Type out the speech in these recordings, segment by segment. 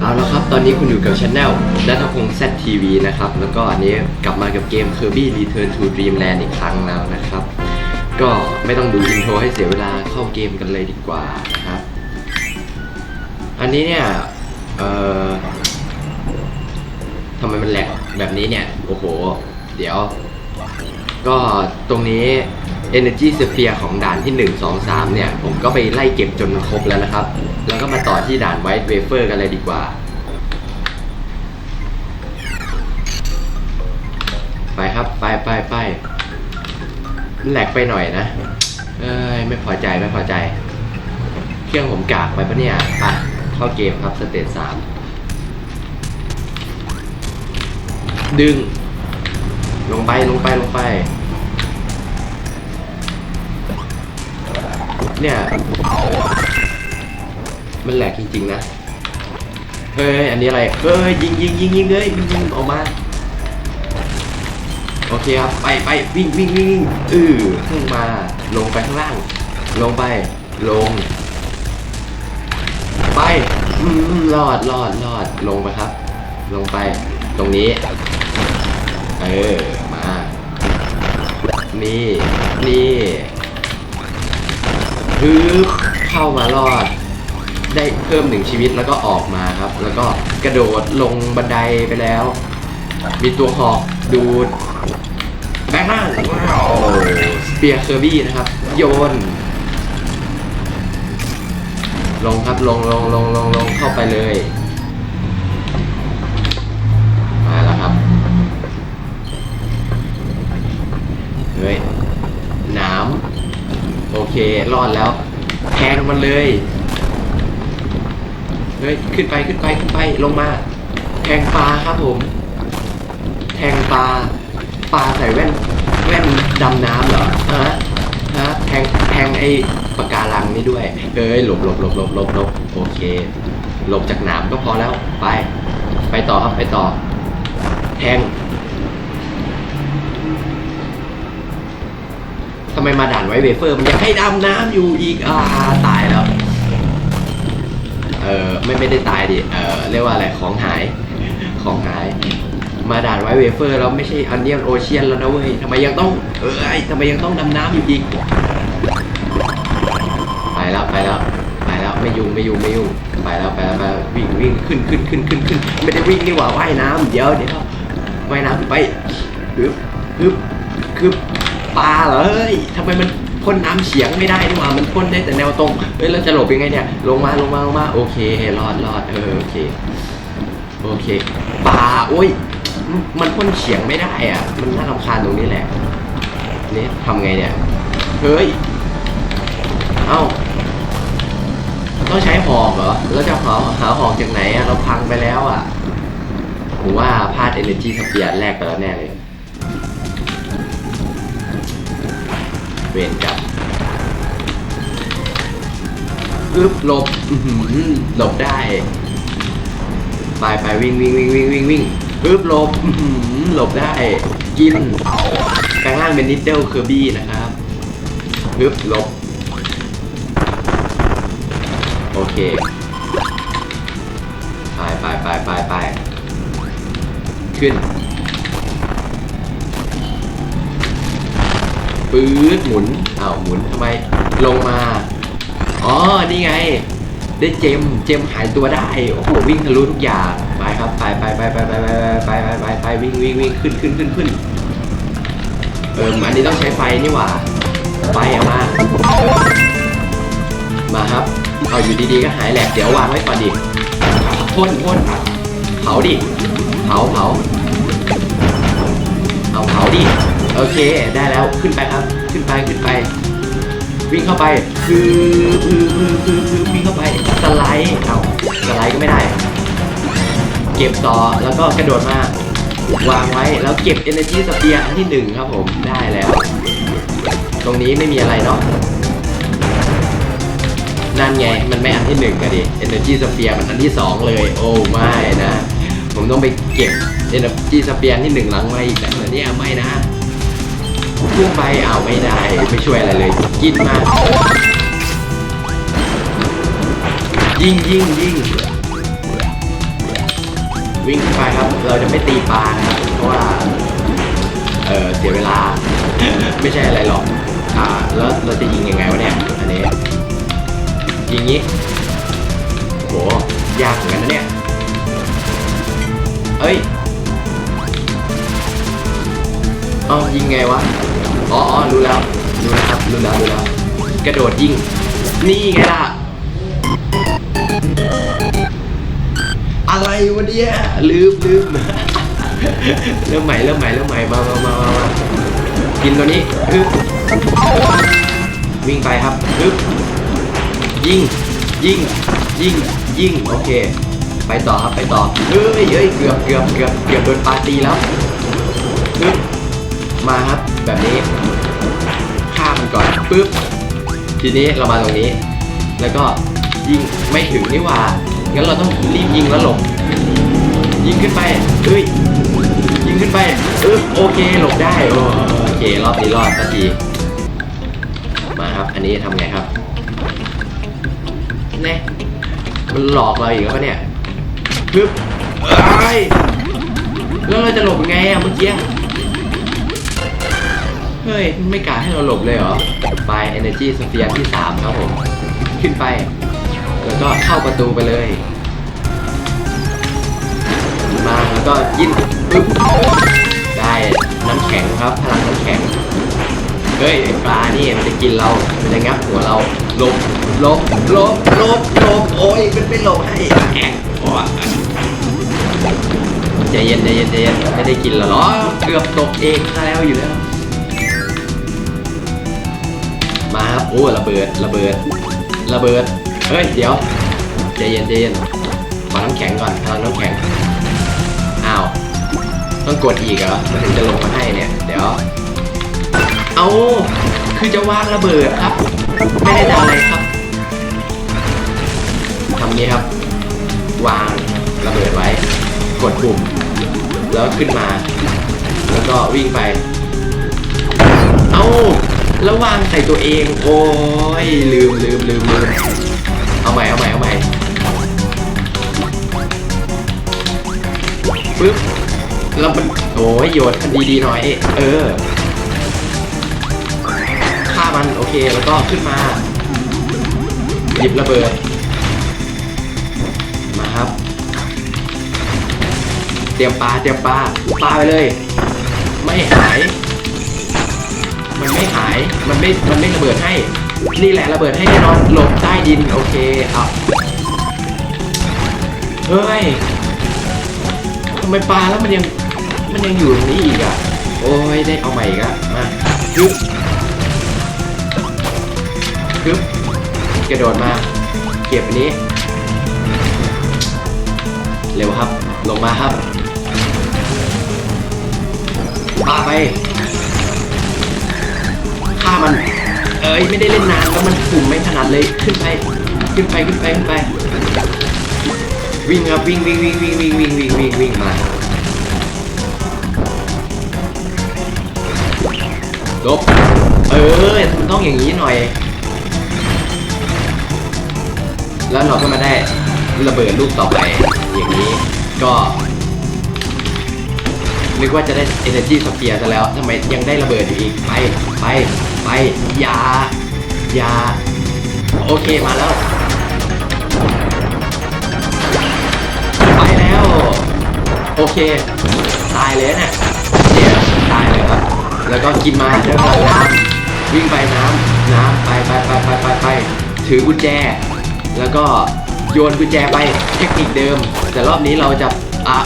เอาละครับ ตอนนี้คุณอยู่กับช anel นัทพงษ์ ZTV นะครับ แล้วก็อันนี้กลับมากับเกม Kirby Return to Dreamland อีกครั้งแล้วนะครับ ก็ไม่ต้องดูอินโทรให้เสียเวลาเข้าเกมกันเลยดีกว่านะครับ อันนี้เนี่ย เอ่อทำไมมันแหลกแบบนี้เนี่ย โอ้โห เดี๋ยว ก็ตรงนี้ Energy Sphere ของด่านที่ 1 2 3 เนี่ย ผมก็ไปไล่เก็บจนครบแล้วนะครับ แล้วก็มาต่อที่ด่าน White Wafer กันเลยดีกว่า ครับ ไปไปไปแหลกไปหน่อยนะ เอ้ยไม่พอใจไม่พอใจ เครื่องผมกากไปปะเนี่ยไปเข้าเกมครับสเตจสามดึง ลงไปลงไปลงไป เนี่ย มันแหลกจริง ๆ นะ เฮ้ย อันนี้อะไร เฮ้ย ยิงยิงยิงยิงเลยยิงออกมา โอเคครับ ไปไปวิ่งวิ่งวิ่งวิ่งเออขึ้นมา ลงไปข้างล่าง ลงไป ลง ไปอืมรอดรอดรอดลงไปครับ ลงไป ตรงนี้ เออ มา นี่ นี่ฮึบเข้ามารอด ได้เพิ่มหนึ่งชีวิตแล้วก็ออกมาครับ แล้วก็กระโดดลงบันไดไปแล้ว มีตัวหอกดูด แบงค์ล่างว้าวสเปียร์เคอร์บี้นะครับ โยน ลงครับลงลงลงลงลงเข้าไปเลย มาแล้วครับ เฮ้ยหน้ำโอเค รอดแล้วแทงมันเลย เฮ้ย ขึ้นไปขึ้นไปขึ้นไปลงมา แทงปลาครับผม แทงปลาปลาใส่แว่น แว่นดำน้ำเหรอฮะฮะแทงแทงไอ้ปากการังนี่ด้วย เอ้ยหลบหลบหลบหลบหลบหลบโอเคหลบจากหนามก็พอแล้วไป ไปต่อครับไปต่อ แทงทำไมมาด่านไว้เวเฟอร์มันยังให้ดำน้ำอยู่อีกอ่าตายแล้ว เออไม่ไม่ได้ตายดิเออเรียกว่าอะไรของหายของหาย มาด่านไวเวเฟอร์แล้วไม่ใช่อันเนียนโอเชียนแล้วนะเว้ยทำไมยังต้องเอ้ยทำไมยังต้องดำน้ำอยู่อีกไปแล้วไปแล้วไปแล้วไม่ยุ่งไม่ยุ่งไม่ยุ่งไปแล้วไปแล้วไปแล้ววิ่งวิ่งขึ้นขึ้นขึ้นขึ้นขึ้นไม่ได้วิ่งนี่หว่าว่ายน้ำเดี๋ยวเดี๋ยวว่ายน้ำไปฮึบฮึบคือปลาเหรอเฮ้ยทำไมมันพ่นน้ำเฉียงไม่ได้นี่หว่ามันพ่นได้แต่แนวตรง เฮ้ยเราจะหลบยังไงเนี่ย ลงมาลงมาลงมาโอเครอดรอดเออโอเค โอเคปลาโอ้ย มันพ่นเฉียงไม่ได้อะ มันน่ารำคาญตรงนี้แหละ นี่ทำไงเนี่ย เฮ้ย เอ้า ต้องใช้หอกเหรอ แล้วจะหาหาหอกจากไหนอะ เราพังไปแล้วอะผมว่าพลาด energy สเปียร์แรกไปแล้วแน่เลย เวนกับอึ๊บหลบอื้อหือหลบได้ ไปไปวิ่งวิ่งวิ่งวิ่งวิ่งวิ่ง ปึ๊บหลบหลบได้กินแปลงร่างเป็นนิดเดิลเคอร์บี้นะครับปึ๊บหลบ โอเค ไปไปไปไปไปขึ้นปื๊ดหมุนอ้าวหมุนทำไม ลงมา อ๋อ นี่ไง ได้เจม เจมหายตัวได้ โอ้โห วิ่งทะลุทุกอย่าง ไปครับไปไปไปไปไปไปไปไปไปไปวิ่งวิ่งวิ่งขึ้นขึ้นขึ้นขึ้นเอออันนี้ต้องใช้ไฟนี่หว่าไฟเอามา มาครับ เอาอยู่ดีๆก็หายแหลกเดี๋ยววางไว้ก่อนดิพ่นพ่นเผาดิเผาเผาเอาเผาดิโอเคได้แล้วขึ้นไปครับ ขึ้นไปขึ้นไป วิ่งเข้าไปคือคือคือคือวิ่งเข้าไปสไลด์เอาสไลด์ก็ไม่ได้ เก็บต่อแล้วก็กระโดดมาวางไว้แล้วเก็บ Energy Sphere อันที่หนึ่งครับผมได้แล้ว ตรงนี้ไม่มีอะไรเนาะนั่นไงมันไม่อันที่หนึ่งอะดิ Energy Sphere มันอันที่สองเลย โอ้ไม่นะ ผมต้องไปเก็บ Energy Sphere อันที่หนึ่งหลังไว้อีกแล้วเหรอเนี่ยไม่นะพุ่งไปเอาวไม่ได้ไม่ช่วยอะไรเลย กินมา ยิงยิงยิง วิ่งขึ้นไปครับ เราจะไม่ตีปลานะครับ เพราะว่า เออเสียเวลา ไม่ใช่อะไรหรอก อ่า แล้วเราจะยิงยังไงวะเนี่ย อันนี้ ยิงงี้โห ยากเหมือนกันนะเนี่ย เอ้ยเอายิงไงวะ อ๋ออ๋อรู้แล้ว รู้แล้วครับ รู้แล้ว รู้แล้ว กระโดดยิง นี่ไงล่ะ วะเนี่ยลืมลืมเริ่มใหม่เริ่มใหม่เริ่มใหม่มามามามามากินตัวนี้ฮึบวิ่งไปครับฮึบยิงยิงยิงยิงโอเค ไปต่อครับไปต่อเฮ้ยเฮ้ยเกือบเกือบเกือบเกือบโดนปาตีแล้วฮึบมาครับแบบนี้ฆ่ามันก่อนปึ๊บทีนี้เรามาตรงนี้ แล้วก็ยิงไม่ถึงนี่หว่างั้นเราต้องรีบยิงแล้วหลบ ยิงขึ้นไปเฮ้ยยิงขึ้นไปเออโอเคหลบได้โอเครอบนี้รอดสักทีมาครับ อันนี้ทำไงครับแน่มันหลอกเราอีกแล้วปะเนี่ยปึ๊บเอ้แล้วเราจะหลบยังไงอะเมื่อกี้เฮ้ย ไม่กล้าให้เราหลบเลยเหรอ ไป Energy Sphere ที่ 3 ครับผม ขึ้นไป แล้วก็เข้าประตูไปเลย ก็ยิงปึ๊บได้น้ำแข็งครับพลังน้ำแข็งเฮ้ยไอ้ปลานี่มันจะกินเรามันจะงับหัวเราหลบหลบหลบหลบหลบโอ้ยมันไม่หลบให้แอะโอ้ใจเย็นใจเย็นใจเย็นไม่ได้กินแล้วหรอเกือบตกเองซะแล้วอยู่แล้วมาครับโอ้ระเบิดระเบิดระเบิดเฮ้ยเดี๋ยวใจเย็นใจเย็น ต้องกดอีกเหรอมันถึงจะลงมาให้เนี่ย เดี๋ยว เอา คือจะวางระเบิดครับ ไม่ได้จะอะไรครับทำนี้ครับ วางระเบิดไว้ กดปุ่ม แล้วขึ้นมา แล้วก็วิ่งไป เอาแล้ววางใส่ตัวเอง โอ้ย ลืมลืมลืมลืมเอาใหม่เอาใหม่เอาใหม่ปึ๊บ แล้วมันโอ้ยโยนคันดีๆหน่อย เออฆ่ามันโอเคแล้วก็ขึ้นมา หยิบระเบิด มาครับ เตรียมปลาเตรียมปลาปลาไปเลย ไม่หาย มันไม่หาย มันไม่ มันไม่ระเบิดให้ นี่แหละระเบิดให้แน่นอนหลบใต้ดินโอเคเอาเฮ้ยทำไมปลาแล้วมันยัง มันยังอยู่ตรงนี้อีกอะ โอ้ย ได้เอาใหม่อีกอะมายึบยึบกระโดดมา เก็บอันนี้ เร็วครับ ลงมาครับปาไปฆ่ามัน เอ้ย ไม่ได้เล่นนานแล้วมันกลุ่มไม่ถนัดเลย ขึ้นไป ขึ้นไป ขึ้นไป ขึ้นไป วิ่งครับ วิ่งวิ่งวิ่งวิ่งวิ่งวิ่งวิ่งวิ่งวิ่งมา ลบเออมันต้องอย่างนี้หน่อย แล้วเราก็มาได้ระเบิดลูกต่อไปอย่างนี้ก็นึกว่าจะได้ Energy s p h e r e ซะแล้วทำไมยังได้ระเบิดอยู่อีก ไปไปไปอย่าอย่าโอเคมาแล้ว ไปแล้ว โอเค ตายเลยเนี่ยเนี่ยตายเลยครับ แล้วก็กินมาด้วยพลังน้ำวิ่งไปน้ำน้ำไปไปไปไปไปไปถือกุญแจ แล้วก็โยนกุญแจไปเทคนิคเดิม แต่รอบนี้เราจะอะ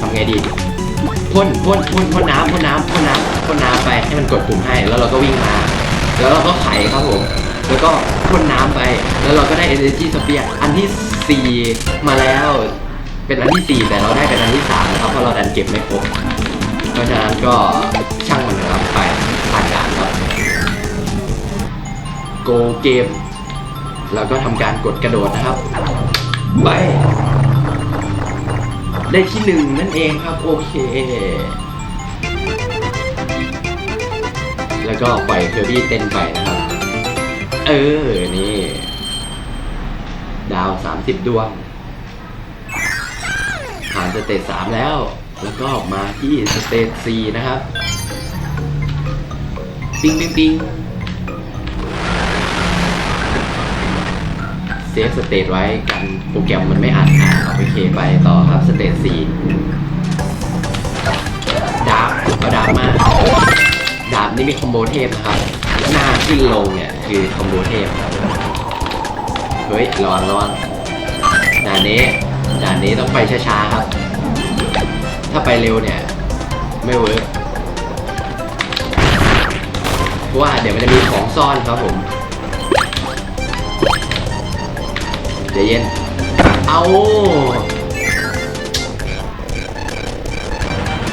ทำไงดีพ่นพ่นพ่นพ่นน้ำพ่นน้ำพ่นน้ำพ่นน้ำไปให้มันกดปุ่มให้ แล้วเราก็วิ่งมาแล้วเราก็ไขครับผม แล้วก็พ่นน้ำไป แล้วเราก็ได้ energy sphere อันที่ 4 มาแล้ว เป็นอันที่ 4 แต่เราได้เป็นอันที่3นะครับเพราะเราดันเก็บไม่ครบ เพราะฉะนั้นก็ช่างมันนะครับไปผ่านการครับโกเกมแล้วก็ทำการกดกระโดดนะครับ ไป ได้ที่หนึ่งนั่นเองครับโอเค แล้วก็ปล่อยเคอร์บี้เต้นไปนะครับ เออ นี่ ดาว 30 ดวง ผ่านสเตจสามแล้ว แล้วก็มาที่สเตจสี่นะครับ ปิงปิงปิงเซฟสเตจไว้กันโปรแกรมมันไม่อัดอะโอเคไปต่อครับสเตจสี่ดาบเอาดาบมาดาบนี่มีคอมโบเทพนะครับ หน้าขึ้นลงเนี่ย คือคอมโบเทพครับเฮ้ยระวังระวังด่านนี้ด่านนี้ต้องไปช้าๆครับ ถ้าไปเร็วเนี่ย ไม่เวิร์กเพราะว่าเดี๋ยวมันจะมีของซ่อนครับผมใจเย็น เอา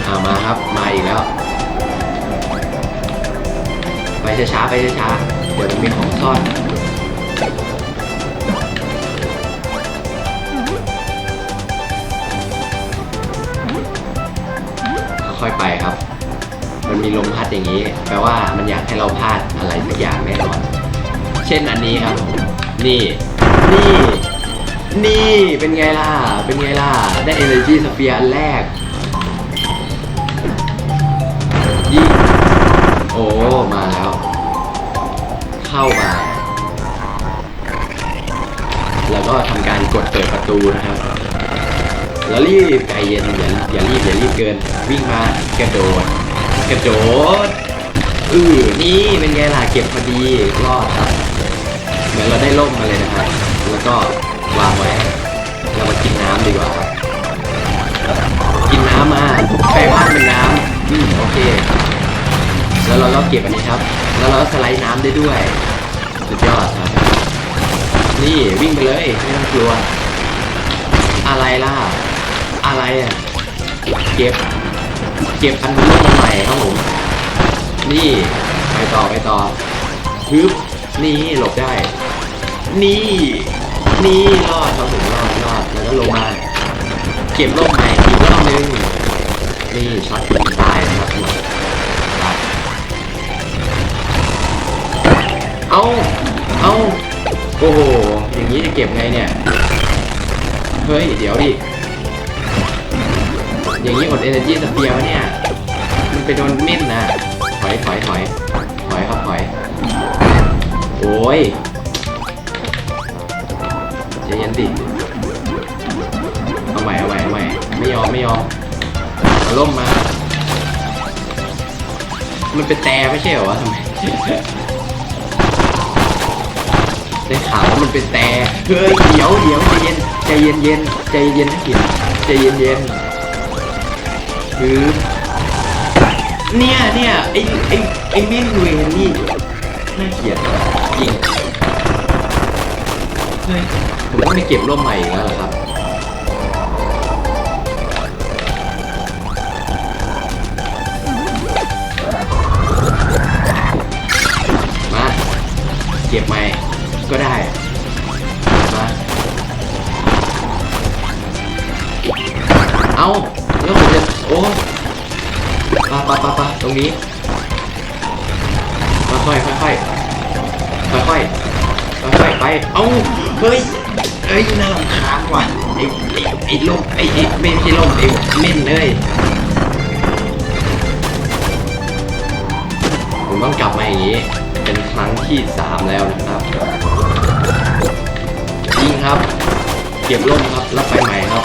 เอามาครับ มาอีกแล้ว ไปช้าๆไปช้าๆเดี๋ยวมันมีของซ่อน ค่อยไปครับ มันมีลมพัดอย่างนี้ แปลว่ามันอยากให้เราพลาดอะไรสักอย่างแน่นอน เช่นอันนี้ครับ นี่ นี่ นี่ เป็นไงล่ะ เป็นไงล่ะ ได้ Energy Sphere อันแรกยิงโอ้ มาแล้ว เข้ามา แล้วก็ทำการกดเปิดประตูนะครับ แล้วรีบใจเย็นอย่าอย่ารีบอย่ารีบเกิน วิ่งมากระโดดกระโดดอือนี่เป็นไงล่ะเก็บพอดีรอดครับเหมือนเราได้ล่มมาเลยนะครับ แล้วก็วางไว้เรามากินน้ำดีกว่าครับกินน้ำมาแปลว่าเป็นน้ำอืมโอเค แล้วเราก็เก็บอันนี้ครับ แล้วเราก็สไลด์น้ำได้ด้วยสุดยอดครับนี่วิ่งไปเลยไม่ต้องกลัวอะไรล่ะ อะไรอะ เก็บ เก็บอันนู้มาใหม่ครับผม นี่ ไปต่อไปต่อฮึบนี่หลบได้ นี่ นี่รอดครับผมรอดรอดแล้วก็ลงมาเก็บร่มใหม่อีกรอบนึงนี่ช็อตตายนะครับครับเอาเอาโอ้โห อย่างนี้จะเก็บไงเนี่ย เฮ้ย เดี๋ยวดิ อย่างนี้อด energy สเปียร์วะเนี่ย มันไปโดนเม่นนะถอยถอยถอยถอยครับถอย โอ้ยใจเย็นดิเอาใหม่เอาใหม่เอาใหม่ไม่ยอมไม่ยอมเอาล่มมา มันเป็นแต่ไม่ใช่เหรอวะทำไมได้ข่าวว่ามันเป็นแต่เฮ้ยเดี๋ยวเดี๋ยวใจเย็นใจเย็นเย็นใจเย็นนะกินใจเย็นเย็น คือเนี่ยเนี่ยไอไอไอเม่นเวรนี่น่าเกลียดจริงเฮ้ยผมต้องไปเก็บร่มใหม่อีกแล้วเหรอครับมาเก็บใหม่ก็ได้มาเอา แล้วผมจะโอ้ปะปะปะปะตรงนี้ค่อยค่อยค่อยค่อยค่อยค่อยค่อยๆไป เอาเฮ้ยเอ้ยน่ารำคาญว่ะไอ้ไอ้ไอ้ลมไอ้ไอ้ไม่ใช่ลมไอ้เม่นเลยผมต้องกลับมาอย่างนี้ เป็นครั้งที่สามแล้วนะครับยิงครับ เก็บร่มครับแล้วไปใหม่ครับ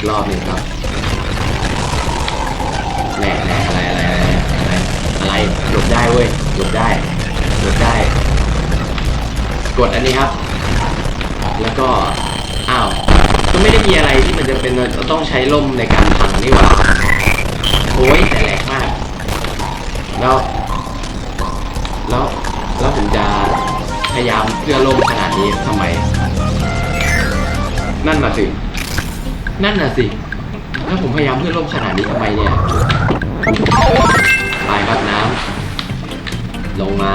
กรอบหนึ่งครับแหน่แหน่อะไรอะไรอะไรอะไรอะไรหลบได้เว้ยหลบได้หลบได้ กดอันนี้ครับ แล้วก็อ้าวก็ไม่ได้มีอะไรที่มันจะเป็นต้องใช้ล่มในการพังนี่หว่าโอ้ยแต่แหลกมากแล้วแล้วแล้วผมจะพยายามเพื่อล่มขนาดนี้ทำไม นั่นน่ะสิ นั่นน่ะสิ แล้วผมพยายามเพื่อล่มขนาดนี้ทำไมเนี่ยไปครับน้ำลงมา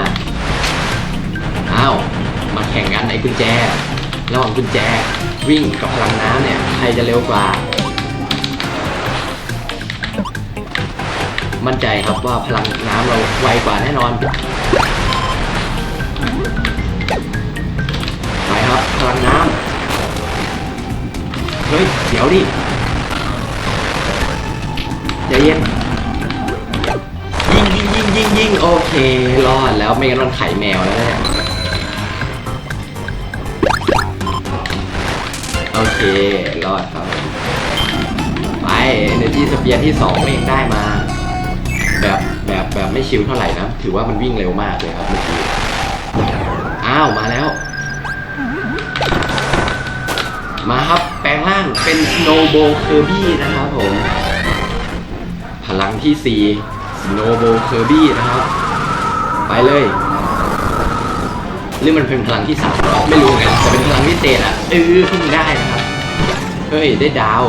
อ้าว มาแข่งกันไอ้กุญแจ ระหว่างกุญแจ วิ่งกับพลังน้ำเนี่ย ใครจะเร็วกว่า มั่นใจครับว่าพลังน้ำเราไวกว่าแน่นอน ไปครับ พลังน้ำ ฮ้ย เดี๋ยวดิใจเย็นยิงยิงยิงยิงยิงโอเค รอดแล้วไม่งั้นมันไข่แมวแล้วเนี่ยโอเค รอดครับ ไปเนที่สเปียร์ที่สองเองได้มา แบบแบบแบบไม่ชิวเท่าไหร่นะ ถือว่ามันวิ่งเร็วมากเลยครับเมื่อกี้อ้าว มาแล้ว มาครับ แปลงร่าง เป็น Snowball Kirby นะครับผม พลังที่ 4 Snowball Kirby นะครับ ไปเลย หรือมันเป็นพลังที่3หรอไม่รู้ไงแต่เป็นพลังพิเศษอะเออเพิ่งได้นะครับ เฮ้ย ได้ดาว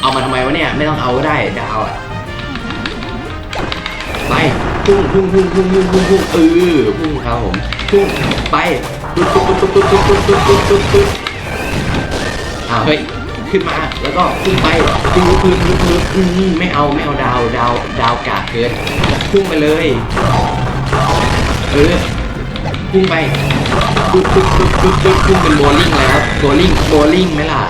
เอามาทำไมวะเนี่ย ไม่ต้องเอาก็ได้ดาวอะ ไปพุ่งพุ่งพุ่งพุ่งพุ่งพุ่งพุ่งเออพุ่งครับผมพุ่งไปปุ๊บปุ๊บปุ๊บปุ๊บปุ๊บปุ๊บปุ๊บปุ๊บปุ๊บปุ๊บอ้าวเฮ้ย ขึ้นมา แล้วก็พุ่งไปพุ่งพุ่งพุ่งพุ่งไม่เอาไม่เอาดาวดาวดาวกาเกินพุ่งไปเลยเออพุ่งไปปุ๊บปุ๊บปุ๊บปุ๊บปุ๊บพุ่งเป็นโบลิ่งเลยครับโบลิ่งโบลิ่งไหมล่ะ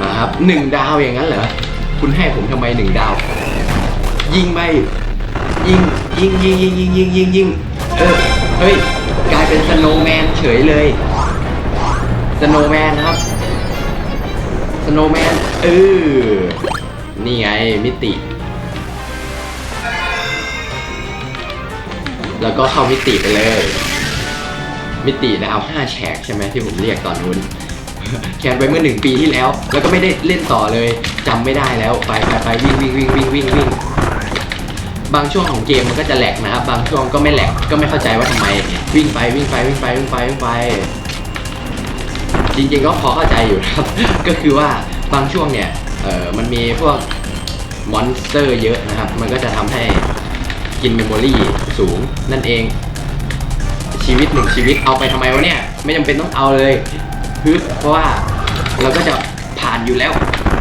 มาครับหนึ่งดาวอย่างนั้นเหรอคุณให้ผมทำไมหนึ่งดาว ยิงไปยิงยิงยิงยิงยิงยิงยิงยิงเออเฮ้ยกลายเป็นสโนว์แมนเฉยเลยสโนว์แมนครับ สโนว์แมนเออนี่ไงมิติ แล้วก็เข้ามิติไปเลย มิติดาวห้าแฉกใช่ไหมที่ผมเรียกตอนนู้นแคนไปเมื่อหนึ่งปีที่แล้ว แล้วก็ไม่ได้เล่นต่อเลยจำไม่ได้แล้วไปไปไปวิ่งวิ่งวิ่งวิ่งวิ่งวิ่งบางช่วงของเกมมันก็จะแหลกนะครับ บางช่วงก็ไม่แหลกก็ไม่เข้าใจว่าทำไม วิ่งไปวิ่งไปวิ่งไปวิ่งไปวิ่งไป จริงๆก็พอเข้าใจอยู่ครับ ก็คือว่าบางช่วงเนี่ยเออมันมีพวกมอนสเตอร์เยอะนะครับ มันก็จะทำให้กินเมมโมรีสูงนั่นเอง ชีวิตหนึ่งชีวิตเอาไปทำไมวะเนี่ย ไม่จำเป็นต้องเอาเลยฮึเพราะว่าเราก็จะผ่านอยู่แล้ว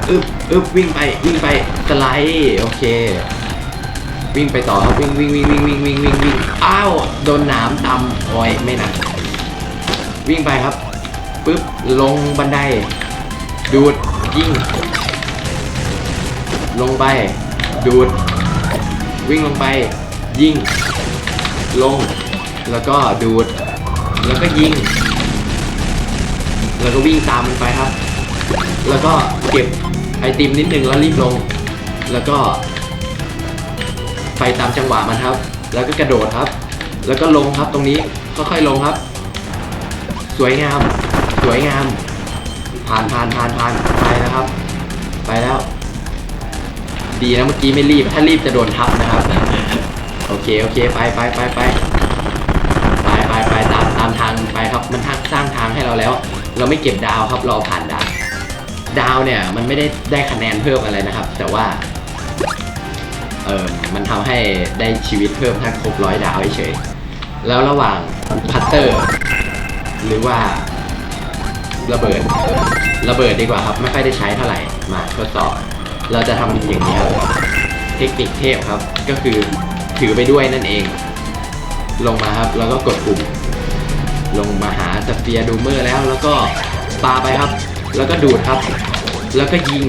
อึบอึบวิ่งไปวิ่งไปสไลด์โอเค วิ่งไปต่อครับวิ่งวิ่งวิ่งวิ่งวิ่งวิ่งวิ่งวิ่งอ้าวโดนนามตำโอ้ยไม่หนักวิ่งไปครับ ปึ๊บ ลงบันได ดูด ยิง ลงไป ดูด วิ่งลงไป ยิง ลง แล้วก็ดูด แล้วก็ยิง แล้วก็วิ่งตามมันไปครับ แล้วก็เก็บไอติมนิดนึงแล้วรีบลง แล้วก็ ไปตามจังหวะมันครับ แล้วก็กระโดดครับ แล้วก็ลงครับตรงนี้ค่อยๆลงครับ สวยงาม วยงาม ผ่านผ่านผ่านผ่านไปนะครับ ไปแล้ว ดีนะเมื่อกี้ไม่รีบ ถ้ารีบจะโดนทับนะครับ โอเคโอเคไปไปไปไปไปไปไปตามตามทางไปครับ มันทางสร้างทางให้เราแล้ว เราไม่เก็บดาวครับ เราผ่านดาวดาวเนี่ยมันไม่ได้ได้คะแนนเพิ่มอะไรนะครับ แต่ว่าเออมันทำให้ได้ชีวิตเพิ่มถ้าครบร้อยดาวเฉยๆแล้วระหว่างพัตเตอร์ หรือว่า ระเบิด ระเบิดดีกว่าครับ ไม่ค่อยได้ใช้เท่าไหร่ มาทดสอบ เราจะทำอย่างนี้ครับ เทคนิคเทพครับ ก็คือถือไปด้วยนั่นเอง ลงมาครับ แล้วก็กดปุ่ม ลงมาหาสเปียร์ดูเมอร์แล้ว แล้วก็ปาไปครับ แล้วก็ดูดครับ แล้วก็ยิง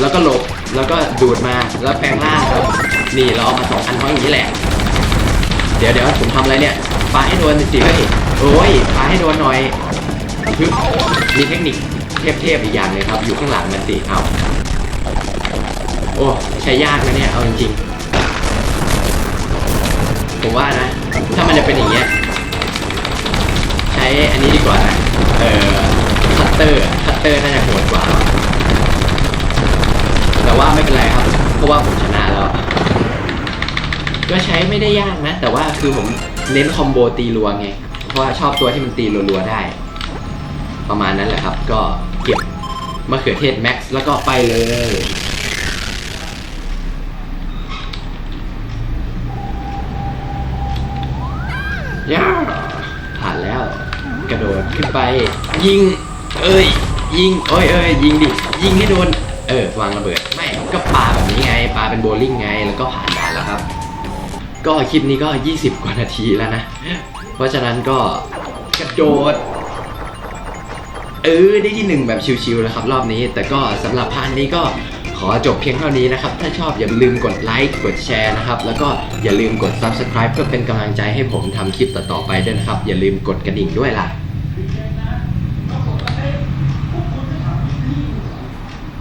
แล้วก็หลบ แล้วก็ดูดมา แล้วแปลงร่างครับ นี่เราเอามาสองอันเพราะอย่างนี้แหละ เดี๋ยวเดี๋ยวผมทำอะไรเนี่ยปาให้โดนสิเฮ้ยโอ้ยปาให้โดนหน่อย ฮึมีเทคนิคเทพๆอีกอย่างเลยครับ อยู่ข้างหลังมันสิเอาโอ้ใช้ยากนะเนี่ย เอาจริงๆ ผมว่านะ ถ้ามันจะเป็นอย่างเงี้ย ใช้อันนี้ดีกว่านะ เออคัตเตอร์ คัตเตอร์น่าจะโหดกว่า แต่ว่าไม่เป็นไรครับ เพราะว่าผมชนะแล้ว ก็ใช้ไม่ได้ยากนะ แต่ว่าคือผมเน้นคอมโบตีรัวไง เพราะว่าชอบตัวที่มันตีรัวๆได้ ประมาณนั้นแหละครับ ก็เก็บมะเขือเทศแม็กซ์แล้วก็ไปเลยย่าผ่านแล้ว กระโดดขึ้นไป ยิง เอ้ย ยิงโอ้ยเอ้ยยิงดิ ยิงให้โดนเอเออ วางระเบิด ไม่ ก็ปาแบบนี้ไง ปาเป็นโบลิ่งไง แล้วก็ผ่านด่านแล้วครับ ก็คลิปนี้ก็ 20 กว่านาทีแล้วนะ เพราะฉะนั้นก็กระโดด เออได้ที่หนึ่งแบบชิวๆแล้วครับรอบนี้ แต่ก็สำหรับพาร์ทนี้ก็ขอจบเพียงเท่านี้นะครับ ถ้าชอบอย่าลืมกดไลค์กดแชร์นะครับ แล้วก็อย่าลืมกด Subscribe เพื่อเป็นกำลังใจให้ผมทำคลิปต่อๆไปด้วยนะครับ อย่าลืมกดกระดิ่งด้วยล่ะ